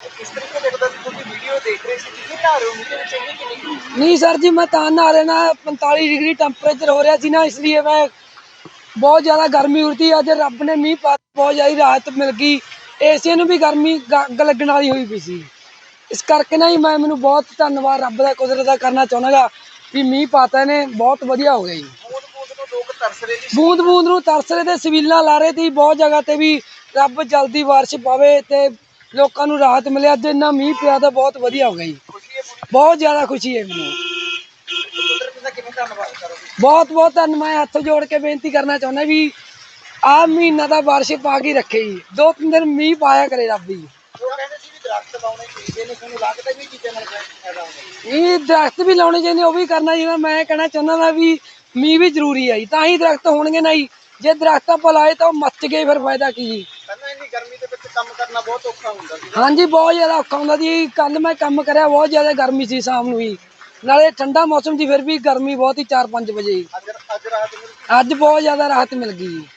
ਨਹਾ ਕਿ ਸਰ ਜੀ ਮੈਂ ਤਾਂ ਨਹਾ ਰਿਹਾ ਨਾ 45 ਡਿਗਰੀ ਟੈਂਪਰੇਚਰ ਹੋ ਰਿਹਾ ਸੀ ਨਾ ਇਸ ਲਈ ਮੈਂ ਬਹੁਤ ਜ਼ਿਆਦਾ ਗਰਮੀ ਉਰਦੀ ਅੱਜ ਰੱਬ ਨੇ ਮੀਂਹ ਪਾ ਬਹੁਤ ਜ਼ਿਆਦਾ ਰਾਹਤ ਮਿਲ ਗਈ। ਏਸੀਆਂ ਨੂੰ ਵੀ ਗਰਮੀ ਅੱਗ ਲੱਗਣ ਵਾਲੀ ਹੋਈ ਪਈ ਸੀ। ਇਸ ਕਰਕੇ ਨਾ ਹੀ ਮੈਂ ਮੈਨੂੰ ਬਹੁਤ ਧੰਨਵਾਦ ਰੱਬ ਦਾ ਕੁਦਰਤ ਦਾ ਕਰਨਾ ਚਾਹੁੰਦਾਗਾ ਵੀ ਮੀਂਹ ਪਾਤਾ ਨੇ ਬਹੁਤ ਵਧੀਆ ਹੋ ਗਿਆ ਜੀ। ਬੂੰਦ ਬੂੰਦ ਨੂੰ ਤਰਸ ਰਹੇ ਸੀ ਬੂੰਦ ਬੂੰਦ ਨੂੰ ਤਰਸ ਰਹੇ ਤੇ ਸਵੀਲਾਂ ਲਾ ਰਹੇ ਸੀ ਬਹੁਤ ਜਗ੍ਹਾ ਤੇ ਵੀ ਰੱਬ ਜਲਦੀ ਬਾਰਿਸ਼ ਪਾਵੇ ਤੇ ਲੋਕਾਂ ਨੂੰ ਰਾਹਤ ਮਿਲਿਆ ਅੱਜ ਇੰਨਾ ਮੀਂਹ ਪਿਆ ਤਾਂ ਬਹੁਤ ਵਧੀਆ ਹੋ ਗਿਆ ਜੀ। ਬਹੁਤ ਜ਼ਿਆਦਾ ਖੁਸ਼ੀ ਹੈ ਮੈਨੂੰ। ਬਹੁਤ ਬਹੁਤ ਧੰਨ ਹੱਥ ਜੋੜ ਕੇ ਬੇਨਤੀ ਕਰਨਾ ਚਾਹੁੰਦਾ ਵੀ ਆਹ ਮਹੀਨਾ ਦਾ ਬਾਰਿਸ਼ ਪਾ ਕੇ ਰੱਖੇ ਜੀ। ਦੋ, ਤਿੰਨ ਦਿਨ ਮੀਂਹ ਪਾਇਆ ਕਰੇ ਰੱਬ ਜੀ। ਦਰਖਤ ਵੀ ਇਹ ਦਰਖਤ ਵੀ ਲਾਉਣੇ ਚਾਹੀਦੇ, ਉਹ ਵੀ ਕਰਨਾ ਚਾਹੀਦਾ। ਮੈਂ ਕਹਿਣਾ ਚਾਹੁੰਦਾ ਨਾ ਵੀ ਮੀਂਹ ਵੀ ਜ਼ਰੂਰੀ ਹੈ ਜੀ। ਤਾਂ ਹੀ ਦਰਖਤ ਹੋਣਗੇ ਨਾ ਜੀ। ਜੇ ਦਰਖਤ ਆਪਾਂ ਲਾਏ ਤਾਂ ਉਹ ਮੱਚ ਗਏ, ਫਿਰ ਫਾਇਦਾ ਕੀ ਜੀ? ਇੰਨੀ ਗਰਮੀ ਦੇ ਕੰਮ ਕਰਨਾ ਬਹੁਤ ਔਖਾ ਹੁੰਦਾ ਸੀ। ਹਾਂਜੀ ਬਹੁਤ ਜ਼ਿਆਦਾ ਔਖਾ ਹੁੰਦਾ ਜੀ ਕੱਲ ਮੈਂ ਕੰਮ ਕਰਿਆ ਬਹੁਤ ਜ਼ਿਆਦਾ ਗਰਮੀ ਸੀ ਸ਼ਾਮ ਨੂੰ ਹੀ ਨਾਲੇ ਠੰਡਾ ਮੌਸਮ ਸੀ ਫਿਰ ਵੀ ਗਰਮੀ ਬਹੁਤ ਹੀ 4-5 ਵਜੇ। ਅੱਜ ਅੱਜ ਰਾਤ ਨੂੰ ਅੱਜ ਬਹੁਤ ਜ਼ਿਆਦਾ ਰਾਹਤ ਮਿਲ ਗਈ। ਜੀ